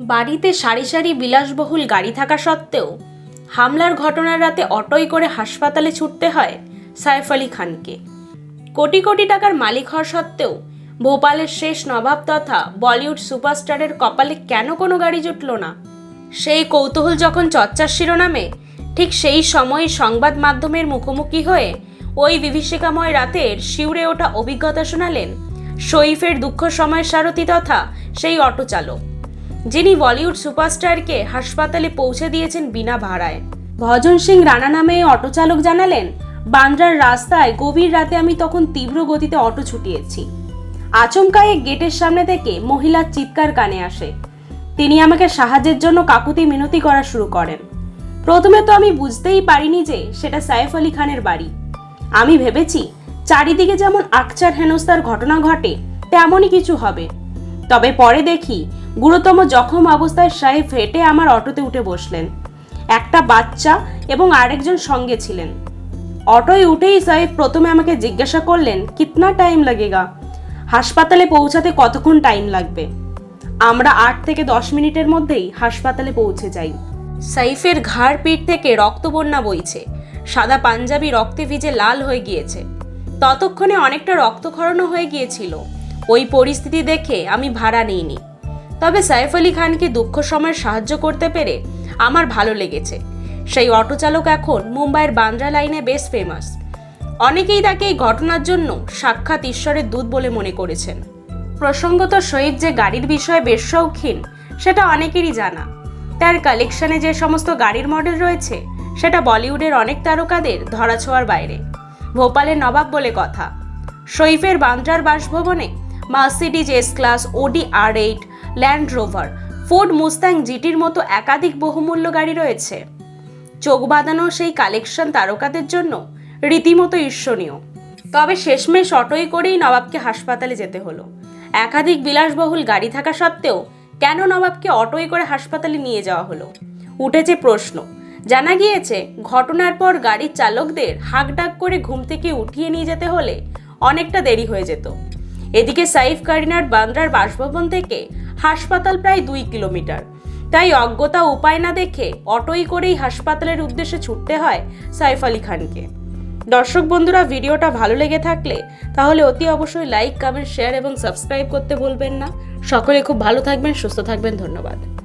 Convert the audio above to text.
বাড়িতে সারি সারি বিলাসবহুল গাড়ি থাকা সত্ত্বেও হামলার ঘটনার রাতে অটোয় করে হাসপাতালে ছুটতে হয় সাইফ আলী খানকে। কোটি কোটি টাকার মালিক হওয়া সত্ত্বেও ভোপালের শেষ নবাব তথা বলিউড সুপারস্টারের কপালে কেন কোনো গাড়ি জুটল না? সেই কৌতূহল যখন চর্চার শিরোনামে, ঠিক সেই সময় সংবাদ মাধ্যমের মুখোমুখি হয়ে ওই বিভীষিকাময় রাতের শিউরে ওঠা অভিজ্ঞতা শোনালেন শরীফের দুঃখ সময়ের সারথি তথা সেই অটো চালক যিনি বলিউড সুপারস্টারকে হাসপাতালে পৌঁছে দিয়েছেন বিনা ভাড়ায়। ভজন সিং রানা নামে অটো চালক জানালেন, বান্দ্রার রাস্তায় গভীর রাতে আমি তখন তীব্র গতিতে অটো ছুটিয়েছি। আচমকা এক গেটের সামনে থেকে মহিলার চিৎকার কানে আসে। তিনি আমাকে সাহায্যের জন্য কাকুতি মিনতি করা শুরু করেন। প্রথমে তো আমি বুঝতেই পারিনি যে সেটা সাইফ আলী খানের বাড়ি। আমি ভেবেছি, চারিদিকে যেমন আকচার হেনস্তার ঘটনা ঘটে, তেমনই কিছু হবে। তবে পরে দেখি গুরুতম জখম অবস্থায় সাহেব হেঁটে আমার অটোতে উঠে বসলেন। একটা বাচ্চা এবং আরেকজন সঙ্গে ছিলেন। অটোয় উঠেই সাহেব প্রথমে আমাকে জিজ্ঞাসা করলেন, কিতনা টাইম লাগেগা? হাসপাতালে পৌঁছাতে কতক্ষণ টাইম লাগবে? আমরা আট থেকে দশ মিনিটের মধ্যেই হাসপাতালে পৌঁছে যাই। সাইফের ঘাড় পিঠ থেকে রক্ত বন্যা বইছে। সাদা পাঞ্জাবি রক্তে ভিজে লাল হয়ে গিয়েছে। ততক্ষণে অনেকটা রক্তক্ষরণও হয়ে গিয়েছিল। ওই পরিস্থিতি দেখে আমি ভাড়া নিইনি। তবে সাইফ আলী খানকে দুঃখ সময় সাহায্য করতে পেরে আমার ভালো লেগেছে। সেই অটো চালক এখন মুম্বাইয়ের বান্দ্রা লাইনে বেশ ফেমাস অনেকেই তাকে এই ঘটনার জন্য সাক্ষাৎ ঈশ্বরের দূত বলে মনে করেছেন। প্রসঙ্গত শহীদ যে গাড়ির বিষয়ে বেশ শৌখিন, সেটা অনেকেরই জানা। তার কালেকশনে যে সমস্ত গাড়ির মডেল রয়েছে, সেটা বলিউডের অনেক তারকাদের ধরাছোঁয়ার বাইরে। ভোপালের নবাব বলে কথা। শরীফের বান্দ্রার বাসভবনে Mercedes S class Audi R eight Land Rover Ford Mustang জিটির মতো একাধিক বহুমূল্য গাড়ি রয়েছে। চোখ বাঁধানো সেই কালেকশন তারকাদের জন্য রীতিমতো ঈর্ষণীয়। তবে শেষমেশ অটোই করেই নবাবকে হাসপাতালে যেতে হলো। একাধিক বিলাসবহুল গাড়ি থাকা সত্ত্বেও কেন নবাবকে অটোই করে হাসপাতালে নিয়ে যাওয়া হলো? উঠেছে প্রশ্ন। জানা গিয়েছে, ঘটনার পর গাড়ির চালকদের হাঁকডাক করে ঘুম থেকে উঠিয়ে নিয়ে যেতে হলে অনেকটা দেরি হয়ে যেত। এদিকে সাইফ কারিনার বান্দ্রার বাসভবন থেকে হাসপাতাল প্রায় দুই কিলোমিটার। তাই অজ্ঞতা উপায় না দেখে অটোই করেই হাসপাতালের উদ্দেশ্যে ছুটতে হয় সাইফ আলী খানকে। দর্শক বন্ধুরা, ভিডিওটা ভালো লেগে থাকলে তাহলে অতি অবশ্যই লাইক, কমেন্ট, শেয়ার এবং সাবস্ক্রাইব করতে ভুলবেন না। সকলে খুব ভালো থাকবেন, সুস্থ থাকবেন, ধন্যবাদ।